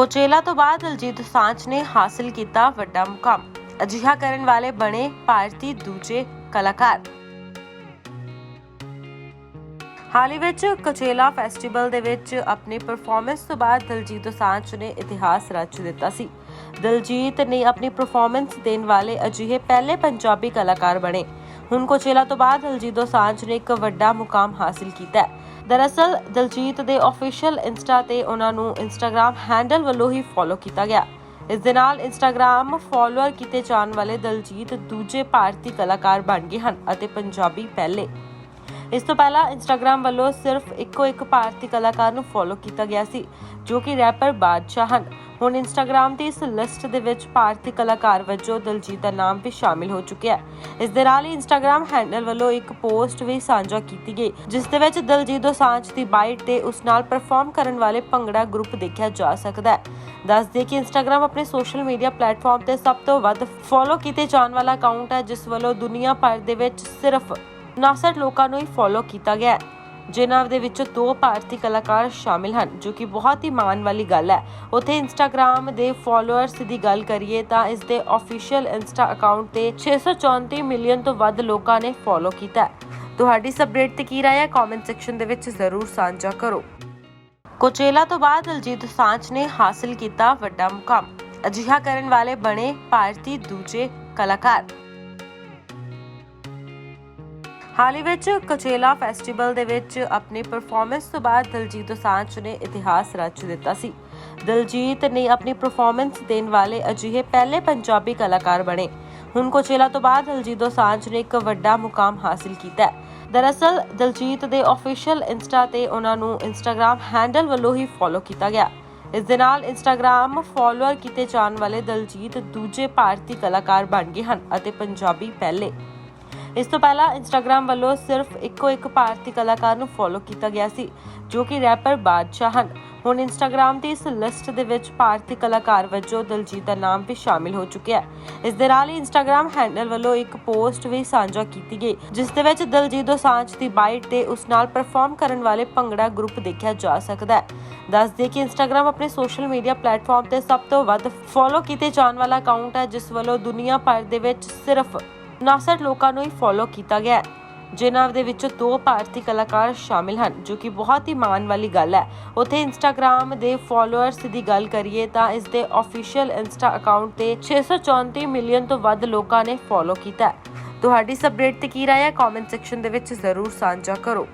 Coachella ਤੋਂ ਬਾਅਦ ਦਲਜੀਤ ਦੋਸਾਂਝ ਨੇ ਹਾਸਲ ਕੀਤਾ ਵੱਡਾ ਮੁਕਾਮ। ਅਜਿਹਾ ਕਰਨ ਵਾਲੇ ਬਣੇ ਭਾਰਤੀ ਦੂਜੇ ਕਲਾਕਾਰ। ਹਾਲ ਹੀ ਵਿੱਚ ਕੋਚੇਲਾ ਫੈਸਟੀਵਲ ਦੇ ਵਿੱਚ ਆਪਣੀ ਪਰਫਾਰਮੈਂਸ ਤੋਂ ਬਾਅਦ ਦਲਜੀਤ ਦੋਸਾਂਝ ਨੇ ਇਤਿਹਾਸ ਰਚ ਦਿੱਤਾ ਸੀ। ਦਲਜੀਤ ਨੇ ਆਪਣੀ ਪਰਫਾਰਮੈਂਸ ਦੇਣ ਵਾਲੇ ਅਜਿਹੇ ਪਹਿਲੇ ਪੰਜਾਬੀ ਕਲਾਕਾਰ ਬਣੇ। ਹੁਣ ਕੋਚੇਲਾ ਤੋਂ ਬਾਅਦ ਦਲਜੀਤ ਦੋਸਾਂਝ ਨੇ ਇੱਕ ਵੱਡਾ ਮੁਕਾਮ ਹਾਸਿਲ ਕੀਤਾ ਹੈ। ਦਰਅਸਲ ਦਲਜੀਤ ਦੇ ਅਫੀਸ਼ੀਅਲ ਇੰਸਟਾ ਤੇ ਉਹਨਾਂ ਨੂੰ ਇੰਸਟਾਗ੍ਰam ਹੈਂਡਲ ਵੱਲੋਂ ਹੀ ਫੋਲੋ ਕੀਤਾ ਗਿਆ। ਇਸ ਦੇ ਨਾਲ ਇੰਸਟਾਗ੍ਰam ਫੋਲੋਅਰ ਕੀਤੇ ਜਾਣ ਵਾਲੇ ਦਲਜੀਤ ਦੂਜੇ ਭਾਰਤੀ ਕਲਾਕਾਰ ਬਣ ਗਏ ਹਨ ਅਤੇ ਪੰਜਾਬੀ ਪਹਿਲੇ। ਇਸ ਤੋਂ ਪਹਿਲਾਂ ਇੰਸਟਾਗ੍ਰam ਵੱਲੋਂ ਸਿਰਫ ਇੱਕੋ ਇੱਕ ਭਾਰਤੀ ਕਲਾਕਾਰ ਨੂੰ ਫੋਲੋ ਕੀਤਾ ਗਿਆ ਸੀ, ਜੋ ਕਿ ਰੈਪਰ ਬਾਦਸ਼ਾਹ ਹਨ। ਹੁਣ ਇੰਸਟਾਗ੍ਰam ਦੀ ਇਸ ਲਿਸਟ ਦੇ ਵਿੱਚ ਭਾਰਤੀ ਕਲਾਕਾਰ ਵਜੋਂ ਦਲਜੀਤ ਦਾ ਨਾਮ ਵੀ ਸ਼ਾਮਿਲ ਹੋ ਚੁੱਕਿਆ ਹੈ। ਇਸ ਦੇ ਨਾਲ ਹੀ ਇੰਸਟਾਗ੍ਰam ਹੈਂਡਲ ਵੱਲੋਂ ਇੱਕ ਪੋਸਟ ਵੀ ਸਾਂਝਾ ਕੀਤੀ ਗਈ, ਜਿਸ ਦੇ ਵਿੱਚ ਦਲਜੀਤ ਦੋਸਾਂਝ ਦੀ ਬਾਈਟ ਤੇ ਉਸ ਨਾਲ ਪਰਫਾਰਮ ਕਰਨ ਵਾਲੇ ਭੰਗੜਾ ਗਰੁੱਪ ਦੇਖਿਆ ਜਾ ਸਕਦਾ ਹੈ। ਦੱਸ ਦੇ ਕਿ ਇੰਸਟਾਗ੍ਰam ਆਪਣੇ ਸੋਸ਼ਲ ਮੀਡੀਆ ਪਲੇਟਫਾਰਮ ਤੇ ਸਭ ਤੋਂ ਵੱਧ ਫੋਲੋ ਕੀਤੇ ਜਾਣ ਵਾਲਾ ਅਕਾਊਂਟ ਹੈ, ਜਿਸ ਵੱਲੋਂ ਦੁਨੀਆ ਭਰ ਦੇ ਵਿੱਚ ਸਿਰਫ 59 ਲੋਕਾਂ ਨੂੰ ਹੀ ਫੋਲੋ ਕੀਤਾ ਗਿਆ ਜਿਨ੍ਹਾਂ ਦੇ ਵਿੱਚੋਂ ਦੋ ਭਾਰਤੀ ਕਲਾਕਾਰ ਸ਼ਾਮਿਲ ਹਨ, ਜੋ ਕਿ ਬਹੁਤ ਹੀ ਮਾਣ ਵਾਲੀ ਗੱਲ ਹੈ। ਉੱਥੇ ਇੰਸਟਾਗ੍ਰam ਦੇ ਫਾਲੋਅਰਸ ਦੀ ਗੱਲ ਕਰੀਏ ਤਾਂ ਇਸ ਦੇ ਅਫੀਸ਼ੀਅਲ ਇੰਸਟਾ ਅਕਾਊਂਟ ਤੇ 634 ਮਿਲੀਅਨ ਤੋਂ ਵੱਧ ਲੋਕਾਂ ਨੇ ਫੋਲੋ ਕੀਤਾ ਤੁਹਾਡੀ ਇਸ ਅਪਡੇਟ ਤੇ ਕੀ ਰਾਏ ਹੈ? ਕਮੈਂਟ ਸੈਕਸ਼ਨ ਦੇ ਵਿੱਚ ਜ਼ਰੂਰ ਸਾਂਝਾ ਕਰੋ। ਕੋਚੇਲਾ ਤੋਂ ਬਾਅਦ ਦਲਜੀਤ ਦੋਸਾਂਝ ਨੇ ਹਾਸਲ ਕੀਤਾ ਵੱਡਾ ਮੁਕਾਮ। ਅਜਿਹਾ ਕਰਨ ਵਾਲੇ ਬਣੇ ਭਾਰਤੀ ਦੂਜੇ ਕਲਾਕਾਰ। ਹਾਲ ਹੀ ਵਿੱਚ ਕੋਚੇਲਾ ਫੈਸਟੀਵਲ ਦੇ ਵਿੱਚ ਆਪਣੀ ਪਰਫਾਰਮੈਂਸ ਤੋਂ ਬਾਅਦ ਦਲਜੀਤ ਦੋਸਾਂਝ ਨੇ ਇਤਿਹਾਸ ਰਚ ਦਿੱਤਾ ਸੀ। ਦਲਜੀਤ ਨੇ ਆਪਣੀ ਪਰਫਾਰਮੈਂਸ ਦੇਣ ਵਾਲੇ ਅਜਿਹੇ ਪਹਿਲੇ ਪੰਜਾਬੀ ਕਲਾਕਾਰ ਬਣੇ। ਹੁਣ ਕੋਚੇਲਾ ਤੋਂ ਬਾਅਦ ਦਲਜੀਤ ਦੋਸਾਂਝ ਨੇ ਇੱਕ ਵੱਡਾ ਮੁਕਾਮ ਹਾਸਿਲ ਕੀਤਾ ਹੈ। ਦਰਅਸਲ, ਦਲਜੀਤ ਦੇ ਅਫੀਸ਼ੀਅਲ ਇੰਸਟਾ ਤੇ ਉਹਨਾਂ ਨੂੰ ਇੰਸਟਾਗ੍ਰam ਹੈਂਡਲ ਵੱਲੋਂ ਹੀ ਫੋਲੋ ਕੀਤਾ ਗਿਆ। ਇਸ ਦੇ ਨਾਲ ਇੰਸਟਾਗ੍ਰam ਫਾਲੋਅਰ ਕੀਤੇ ਜਾਣ ਵਾਲੇ ਦਲਜੀਤ ਦੂਜੇ ਭਾਰਤੀ ਕਲਾਕਾਰ ਬਣ ਗਏ ਹਨ ਅਤੇ ਪੰਜਾਬੀ ਪਹਿਲੇ। ਇਸ ਤੋਂ ਪਹਿਲਾਂ ਇੰਸਟਾਗ੍ਰam ਵੱਲੋਂ ਸਿਰਫ ਇੱਕੋ ਇੱਕ ਭਾਰਤੀ ਕਲਾਕਾਰ ਨੂੰ ਫੋਲੋ ਕੀਤਾ ਗਿਆ ਸੀ, ਜੋ ਕਿ ਰੈਪਰ ਬਾਦਸ਼ਾਹ ਹਨ। ਹੁਣ ਇੰਸਟਾਗ੍ਰam ਦੀ ਇਸ ਲਿਸਟ ਦੇ ਵਿੱਚ ਭਾਰਤੀ ਕਲਾਕਾਰ ਵਜੋਂ ਦਲਜੀਤ ਦਾ ਨਾਮ ਵੀ ਸ਼ਾਮਿਲ ਹੋ ਚੁੱਕਿਆ ਹੈ। ਇਸ ਦੇ ਨਾਲ ਹੀ ਇੰਸਟਾਗ੍ਰam ਹੈਂਡਲ ਵੱਲੋਂ ਇੱਕ ਪੋਸਟ ਵੀ ਸਾਂਝਾ ਕੀਤੀ ਗਈ, ਜਿਸ ਦੇ ਵਿੱਚ ਦਲਜੀਤ ਦੋਸਾਂਝ ਦੀ ਬਾਈਟ ਤੇ ਉਸ ਨਾਲ ਪਰਫਾਰਮ ਕਰਨ ਵਾਲੇ ਭੰਗੜਾ ਗਰੁੱਪ ਦੇਖਿਆ ਜਾ ਸਕਦਾ ਹੈ। ਦੱਸ ਦੇ ਕਿ ਇੰਸਟਾਗ੍ਰam ਆਪਣੇ ਸੋਸ਼ਲ ਮੀਡੀਆ ਪਲੇਟਫਾਰਮ ਤੇ ਸਭ ਤੋਂ ਵੱਧ ਫੋਲੋ ਕੀਤੇ ਜਾਣ ਵਾਲਾ ਅਕਾਊਂਟ ਹੈ, ਜਿਸ ਵੱਲੋਂ ਦੁਨੀਆ ਭਰ ਦੇ ਵਿੱਚ ਸਿਰਫ 59 ਲੋਕਾਂ ਨੂੰ ਹੀ ਫੋਲੋ ਕੀਤਾ ਗਿਆ ਜਿਨ੍ਹਾਂ ਦੇ ਵਿੱਚ ਦੋ ਭਾਰਤੀ ਕਲਾਕਾਰ ਸ਼ਾਮਿਲ ਹਨ, ਜੋ ਕਿ ਬਹੁਤ ਹੀ ਮਾਣ ਵਾਲੀ ਗੱਲ ਹੈ। ਉੱਥੇ ਇੰਸਟਾਗ੍ਰam ਦੇ ਫੋਲੋਅਰਸ ਦੀ ਗੱਲ ਕਰੀਏ ਤਾਂ ਇਸ ਦੇ ਅਫੀਸ਼ੀਅਲ ਇੰਸਟਾ ਅਕਾਊਂਟ ਤੇ 634 ਮਿਲੀਅਨ ਤੋਂ ਵੱਧ ਲੋਕਾਂ ਨੇ ਫੋਲੋ ਕੀਤਾ ਤੁਹਾਡੀ ਇਸ ਤੇ ਕੀ ਰਾਏ ਹੈ? ਕਮੈਂਟ ਸੈਕਸ਼ਨ ਦੇ ਵਿੱਚ ਜ਼ਰੂਰ ਸਾਂਝਾ ਕਰੋ।